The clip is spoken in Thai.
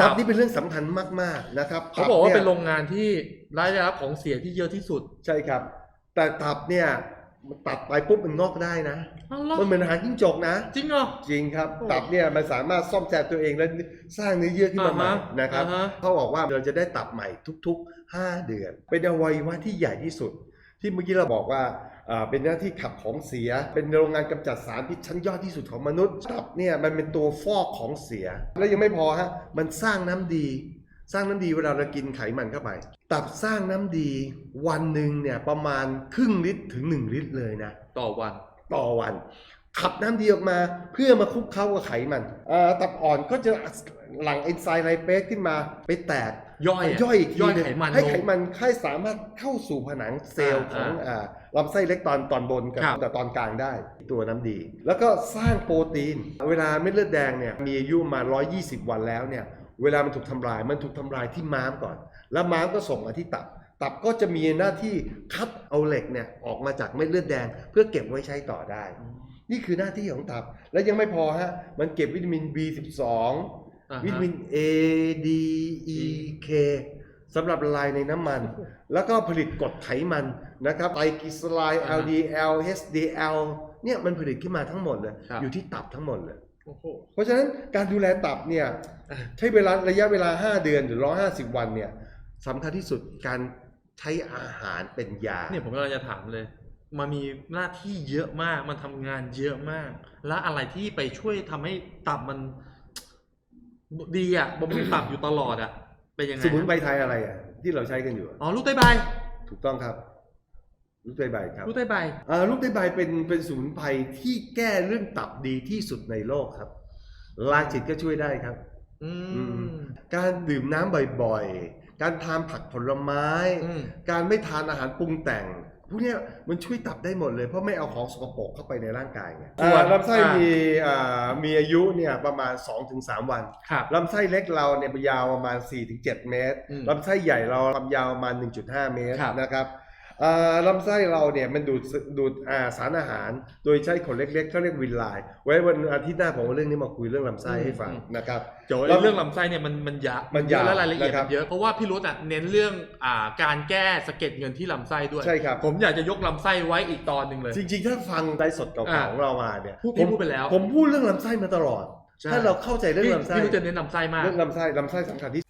ตับนี่เป็นเรื่องสำคัญมากๆนะครับเขาบอกว่าตัเป็นยโรงงานที่ได้รับของเสียที่เยอะที่สุดใช่ครับ แต่ตับเนี่ยมันตัดไปปุ๊บมันงอกได้นะ อ้าวเหรอมันเหมือนหางจิ้งจกนะ จริงเหรอ จริงครับ โอ้ตับเนี่ยมันสามารถซ่อมแซมตัวเองและสร้างเนื้อเยื่อขึ้นมาใหม่อ่าฮะนะครับอ่าฮะ เขาบอกว่าเราจะได้ตับใหม่ทุกๆ 5 เดือน เป็นอวัยวะที่ใหญ่ที่สุด ที่เมื่อกี้เราบอกว่าอ่าเป็นหน้าที่ขับของเสีย เป็นโรงงานกำจัดสารพิษชั้นยอดที่สุดของมนุษย์ตับเนี่ยมันเป็นตัวฟอกของเสีย แล้วยังไม่พอฮะมันสร้างน้ำดี สร้างน้ำดีเวลาเรากินไขมันเข้าไป ตับสร้างน้ำดีวันหนึ่งเนี่ยประมาณครึ่งลิตรถึง 1 ลิตรเลยนะ ต่อวันต่อวัน ขับน้ำดีออกมาเพื่อมาคลุกเข้ากับไขมันอ่าตับอ่อนก็จะหลั่งเอนไซม์ไลเปสขึ้นมาไปแตกย่อยอะย่อยอีกทีย่อยหนึ่งไขมันให้ลงไขมันให้สามารถเข้าสู่ผนังเซลล์ขอ่าองอ่าลำไส้เล็กตอนตอนบนกับครับแต่ตอนกลางได้ตัวน้ำดี แล้วก็สร้างโปรตีน เวลาเม็ดเลือดแดงเนี่ยมีอายุมา 120 วันแล้วเนี่ยเวลามันถูกทำลายมันถูกทำลายที่ม้ามก่อน แล้วม้ามก็ส่งมาที่ตับตับก็จะมีหน้าที่คัดเอาเหล็กเนี่ยออกมาจากเม็ดเลือดแดง เพื่อเก็บไว้ใช้ต่อได้ นี่คือหน้าที่ของตับ และยังไม่พอฮะ มันเก็บวิตามิน B12 อ่าฮะ วิตามิน A D E K สำหรับละลายในน้ำมัน แล้วก็ผลิตกรดไขมันนะครับไตรกลีเซอไรด์ อ่าฮะ LDL HDL เนี่ยมันผลิตขึ้นมาทั้งหมดเลย ครับ อยู่ที่ตับทั้งหมดเลย โอ้โห เพราะฉะนั้นการดูแลตับเนี่ยใช้เวลาระยะเวลา 5 เดือนหรือ 150 วันเนี่ยสำคัญที่สุดการใช้อาหารเป็นยา เนี่ยผมกำลังจะถามเลย มันมีหน้าที่เยอะมาก มันทำงานเยอะมาก และอะไรที่ไปช่วยทำให้ตับมัน ดีอะบำรุงตับอยู่ตลอดอะ เป็นยังไงสมุนไพรไทยอะไรอะที่เราใช้กันอยู่อะอ๋อลูกไตใบถูกต้องครับ ลูกไตใบครับลูกไตใบอ่าลูกไตใบเป็นเป็นสมุนไพรที่แก้เรื่องตับดีที่สุดในโลกครับลาจิตก็ช่วยได้ครับ อือืมมการดื่มน้ำบ่อยๆ การทานผักผลไม้ อืม การไม่ทานอาหารปรุงแต่ง พวกเนี้ยมันช่วยตับได้หมดเลยเพราะไม่เอาของสกปรกเข้าไปในร่างกายไงส่วนอ่าลำไส้อ่ามีมีอ่ามีอายุเนี่ยประมาณ 2-3 วันครับลำไส้เล็กเราเนี่ยยาวประมาณ 4-7 เมตรอืมลำไส้ใหญ่เราความยาวประมาณ 1.5 เมตรครับนะครับอ่า ลำไส้เราเนี่ยมันดูดซึดูดอ่าสารอาหาร โดยใช้ขนเล็กๆเขาเรียกวินไลน์ไว้วันอาทิตย์หน้าผมเอาเรื่องนี้มาคุยเรื่องลำไส้ให้ฟังนะครับเดี๋ยวแล้วเรื่องลำไส้เนี่ยมันมันยะมันเยอะยาวและรายละเอียดนะครับมันเยอะเพราะว่าพี่รุธอะเน้นเรื่องอ่าการแก้สะเก็ดเงินที่ลำไส้ด้วยใช่ครับผมอยากจะยกลำไส้ไว้อีกตอนหนึ่งเลย จริงๆ ถ้าฟังไลฟ์สดเก่าอ่าๆของเรามาเนี่ยพูดพี่ผมพูดไปแล้ว ผมพูดเรื่องลำไส้มาตลอดใช่ถ้าเราเข้าใจเรื่องพี่ลำไส้พี่รุธจะเน้นลำไส้มากเรื่องลำไส้ลำไส้สำคัญที่